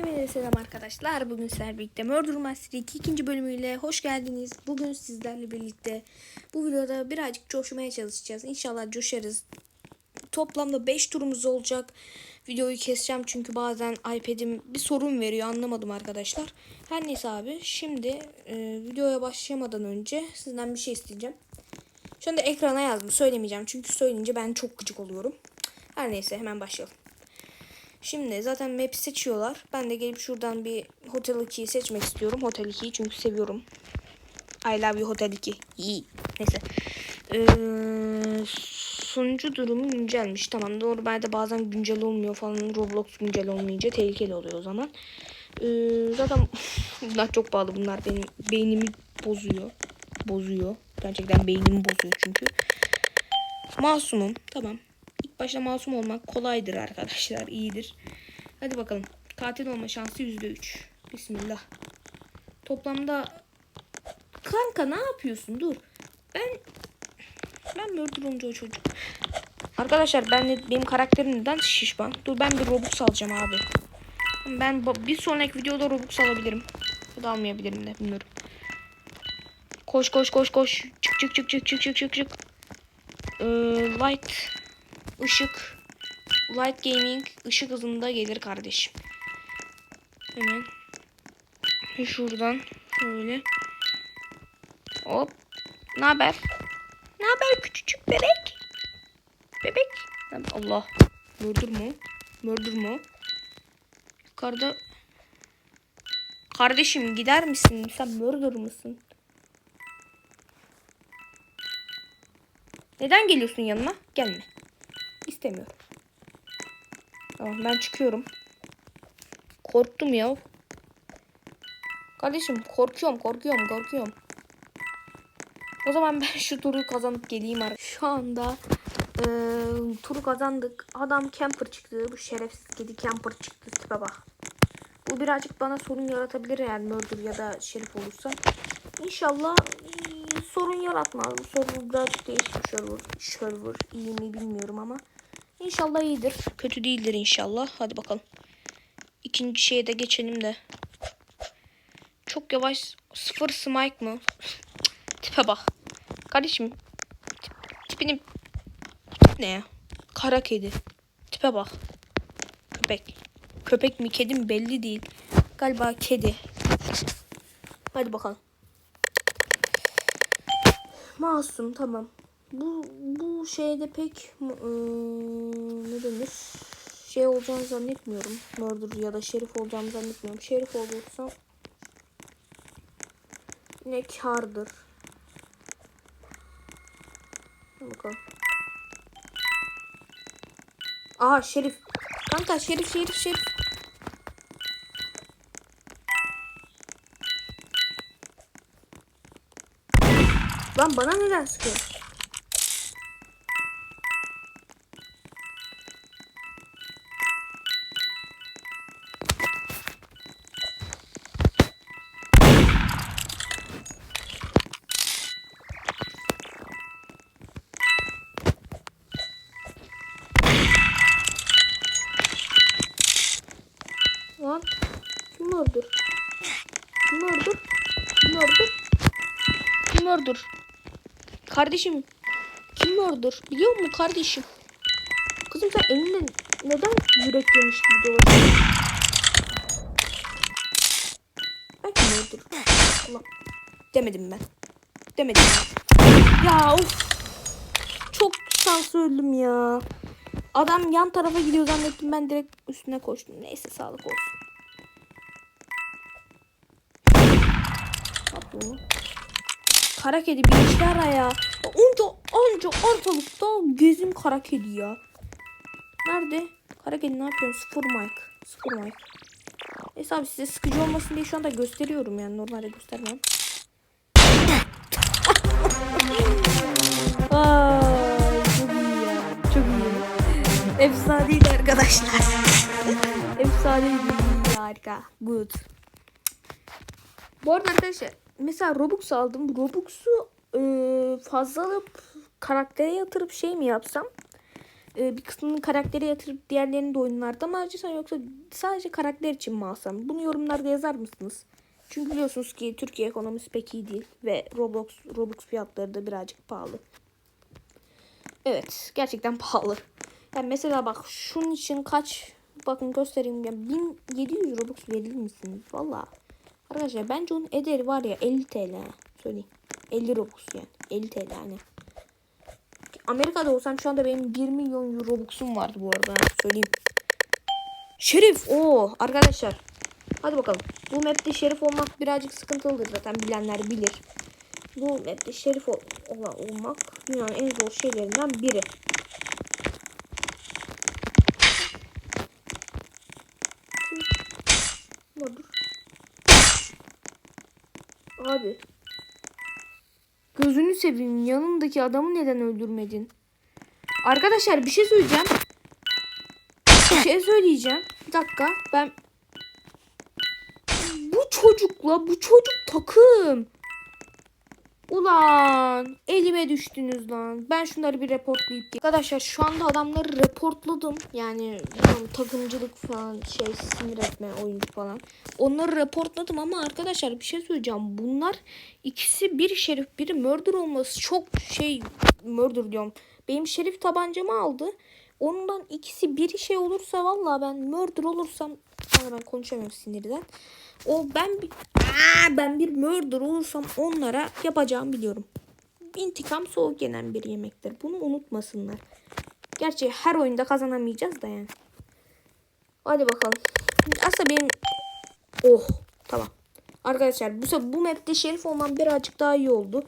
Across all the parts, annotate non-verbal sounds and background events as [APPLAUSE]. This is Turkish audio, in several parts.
Hepinize selam arkadaşlar. Bugün sizlerle birlikte Murder Master 2 ikinci bölümüyle hoş geldiniz. Bugün sizlerle birlikte bu videoda birazcık coşmaya çalışacağız. İnşallah coşarız. Toplamda 5 turumuz olacak. Videoyu keseceğim çünkü bazen iPad'im bir sorun veriyor. Anlamadım arkadaşlar. Her neyse abi. Şimdi e, videoya başlamadan önce sizden bir şey isteyeceğim. Şu anda ekrana yazdım. Söylemeyeceğim. Çünkü söyleyince ben çok gıcık oluyorum. Her neyse hemen başlayalım. Şimdi zaten map seçiyorlar. Ben de gelip şuradan bir Hotel 2'yi seçmek istiyorum. Hotel 2'yi çünkü seviyorum. I love you Hotel 2. İyi. Neyse. Ee, sunucu durumu güncelmiş. Tamam doğru ben de bazen güncel olmuyor falan. Roblox güncel olmayınca tehlikeli oluyor o zaman. Ee, zaten [LAUGHS] bunlar çok pahalı. Bunlar benim beynimi bozuyor. Bozuyor. Gerçekten beynimi bozuyor çünkü. Masumum. Tamam. Başta masum olmak kolaydır arkadaşlar. iyidir. Hadi bakalım. Katil olma şansı %3. Bismillah. Toplamda Kanka ne yapıyorsun? Dur. Ben ben mi öldürümcü o çocuk? Arkadaşlar ben benim karakterim neden şişman? Dur ben bir Robux alacağım abi. Ben bir sonraki videoda Robux alabilirim. Ya da almayabilirim de bilmiyorum. Koş koş koş koş. Çık çık çık çık çık çık çık çık. Ee, light ışık light gaming ışık hızında gelir kardeşim. Hemen şuradan şöyle hop ne haber? Ne haber küçücük bebek? Bebek. Allah. Murdur mu? Murdur mu? Yukarıda Kardeşim gider misin? Sen murder mısın? Neden geliyorsun yanıma? Gelme. İstemiyorum. Tamam ben çıkıyorum. Korktum ya. Kardeşim korkuyorum korkuyorum korkuyorum. O zaman ben şu turu kazanıp geleyim artık. Şu anda e, turu kazandık. Adam camper çıktı. Bu şerefsiz kedi camper çıktı. Tipe bak. Bu birazcık bana sorun yaratabilir yani murder ya da şerif olursa. İnşallah e, sorun yaratmaz. Bu sorun birazcık değişik server. Server iyi mi bilmiyorum ama. İnşallah iyidir. Kötü değildir inşallah. Hadi bakalım. İkinci şeye de geçelim de. Çok yavaş. Sıfır smike mı? [LAUGHS] Tipe bak. Kardeşim. Tip, tipini... Tip ne ya? Kara kedi. Tipe bak. Köpek. Köpek mi kedi mi belli değil. Galiba kedi. Hadi bakalım. Masum tamam. Bu bu şeyde pek ıı, ne denir? Şey olacağını zannetmiyorum. Murder ya da şerif olacağını zannetmiyorum. Şerif olursam ne kardır. Bakalım. Aha şerif. Kanka şerif şerif şerif. Lan bana neden sıkıyorsun? Öldür? Kardeşim kim öldür? Biliyor musun kardeşim? Kızım sen elinde neden yürek yemiş gibi dolaşıyorsun? Ben kim öldür? Allah. Demedim ben. Demedim. Ya of. Çok şans öldüm ya. Adam yan tarafa gidiyor zannettim ben direkt üstüne koştum. Neyse sağlık olsun. Bunu. Kara kedi bir işler ara ya. Onca onca ortalıkta gezim kara kedi ya. Nerede? Kara kedi ne yapıyorsun? Sıfır mic. Sıfır mic. Neyse abi size sıkıcı olmasın diye şu anda gösteriyorum yani normalde göstermem. [LAUGHS] Çok iyi ya. Çok iyi. Efsaneydi arkadaşlar. [LAUGHS] Efsaneydi. Harika. Good. Bu arada arkadaşlar mesela Robux aldım. Robux'u e, fazla alıp karaktere yatırıp şey mi yapsam? e, bir kısmını karaktere yatırıp diğerlerini de oyunlarda mı harcasan yoksa sadece karakter için mi alsam? Bunu yorumlarda yazar mısınız? Çünkü biliyorsunuz ki Türkiye ekonomisi pek iyi değil ve Roblox Robux fiyatları da birazcık pahalı. Evet, gerçekten pahalı. Yani mesela bak şunun için kaç bakın göstereyim ya 1700 Robux verir misiniz? Valla. Arkadaşlar bence onun ederi var ya 50 TL. Söyleyeyim. 50 Robux yani. 50 TL hani. Amerika'da olsam şu anda benim 1 milyon Robux'um vardı bu arada. Söyleyeyim. Şerif. o arkadaşlar. Hadi bakalım. Bu map'te şerif olmak birazcık sıkıntılıdır zaten bilenler bilir. Bu map'te şerif ol olmak dünyanın en zor şeylerinden biri. Dur. Abi. Gözünü seveyim. Yanındaki adamı neden öldürmedin? Arkadaşlar bir şey söyleyeceğim. Bir şey söyleyeceğim. Bir dakika. Ben bu çocukla bu çocuk takım. Ulan elime düştünüz lan. Ben şunları bir reportlayıp Arkadaşlar şu anda adamları reportladım. Yani bilmiyorum, takımcılık falan şey sinir etme oyuncu falan. Onları reportladım ama arkadaşlar bir şey söyleyeceğim. Bunlar ikisi biri şerif biri murder olması çok şey murder diyorum. Benim şerif tabancamı aldı. Ondan ikisi biri şey olursa vallahi ben murder olursam Ama ben konuşamıyorum sinirden. O ben bir Aa, ben bir murder olursam onlara yapacağımı biliyorum. İntikam soğuk yenen bir yemektir. Bunu unutmasınlar. Gerçi her oyunda kazanamayacağız da yani. Hadi bakalım. Aslında benim Oh tamam. Arkadaşlar bu bu map'te şerif olmam birazcık daha iyi oldu.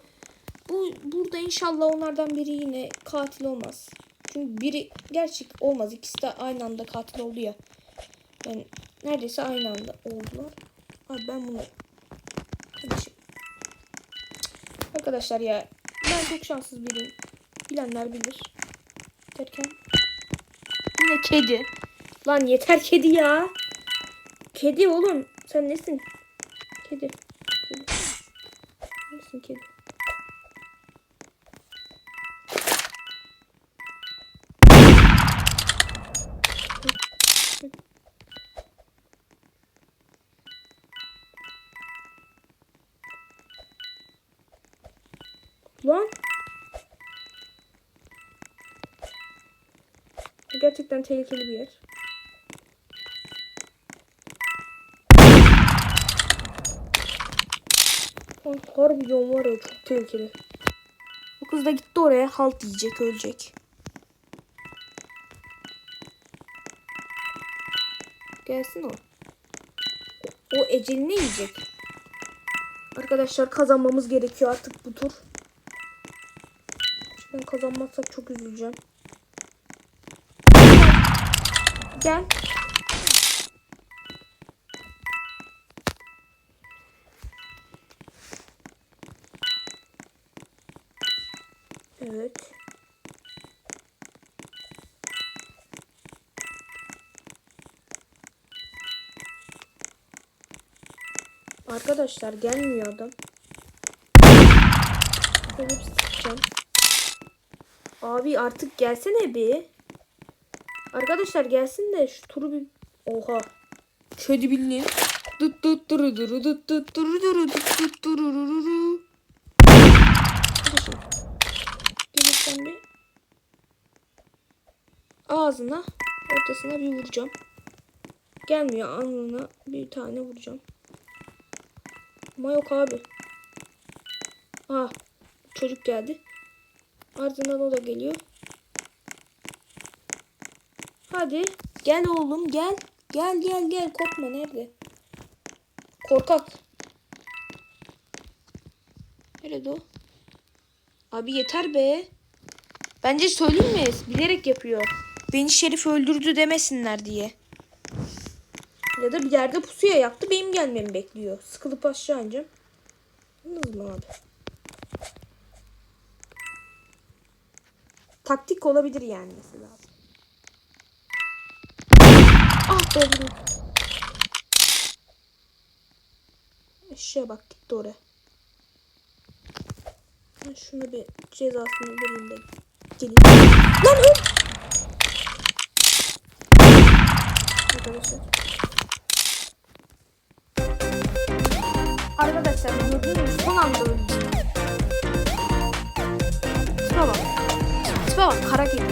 Bu burada inşallah onlardan biri yine katil olmaz. Çünkü biri gerçek olmaz. İkisi de aynı anda katil oldu ya. Yani neredeyse aynı anda oldular. Abi ben bunu Kardeşim. Arkadaşlar ya ben çok şanssız biriyim. Bilenler bilir. Derken yine kedi. Lan yeter kedi ya. Kedi oğlum. Sen nesin? Kedi. Kedi. Nesin kedi? Lan. Gerçekten tehlikeli bir yer. Lan harbiden var ya çok tehlikeli. Bu kız da gitti oraya halt yiyecek ölecek. Gelsin o. O, o ecelini yiyecek. Arkadaşlar kazanmamız gerekiyor artık bu tur. Ben kazanmazsak çok üzüleceğim. Gel. Evet. Arkadaşlar gelmiyor adam. Bir sıkacağım. Abi artık gelsene bir. Arkadaşlar gelsin de şu turu bir... Oha. Şöyle. Dıt dıt dırı dırı dıt dıt dırı dırı dıt dıt dırı dırı dırı. Arkadaşlar. Gelirsen bir... Ağzına, ortasına bir vuracağım. Gelmiyor alnına bir tane vuracağım. Ama yok abi. Ah çocuk geldi. Ardından o da geliyor. Hadi. Gel oğlum gel. Gel gel gel. Korkma nerede? Korkak. Nerede o? Abi yeter be. Bence söyleyeyim mi? Bilerek yapıyor. Beni Şerif öldürdü demesinler diye. Ya da bir yerde pusuya yaktı. Benim gelmemi bekliyor. Sıkılıp aşağı ineceğim. Anladınız mı abi? Taktik olabilir yani mesela. Ah be bunu. Eşeğe bak gitti oraya. Şunu bir cezasını vereyim de geleyim. Lan öl! Arkadaşlar. Arkadaşlar gördünüz mü? Son anda öldüm. Bak kara kedi.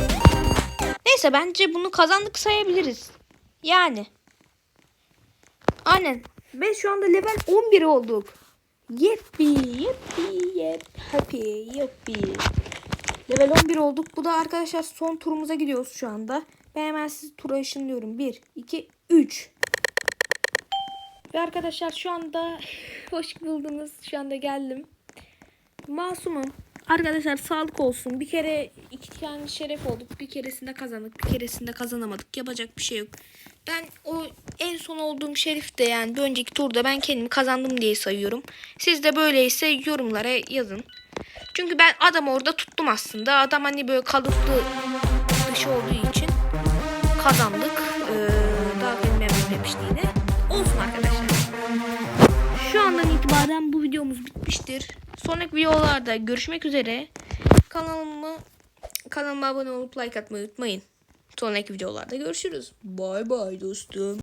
Neyse bence bunu kazandık sayabiliriz. Yani. Aynen. Ve şu anda level 11 olduk. Yeppi yeppi yep happy yeppi. Level 11 olduk. Bu da arkadaşlar son turumuza gidiyoruz şu anda. Ben hemen sizi tura ışınlıyorum. 1, 2, 3. Ve arkadaşlar şu anda [SIGHS] hoş buldunuz. Şu anda geldim. Masumum. Arkadaşlar sağlık olsun. Bir kere iki tane şeref olduk. Bir keresinde kazandık. Bir keresinde kazanamadık. Yapacak bir şey yok. Ben o en son olduğum şerif de yani bir önceki turda ben kendimi kazandım diye sayıyorum. Siz de böyleyse yorumlara yazın. Çünkü ben adamı orada tuttum aslında. Adam hani böyle kalıplı dışı olduğu için kazandık. Ee, daha kelime vermemişti yine. Olsun arkadaşlar. Şu andan itibaren bu videomuz bitmiştir. Sonraki videolarda görüşmek üzere. Kanalıma kanalıma abone olup like atmayı unutmayın. Sonraki videolarda görüşürüz. Bay bay dostum.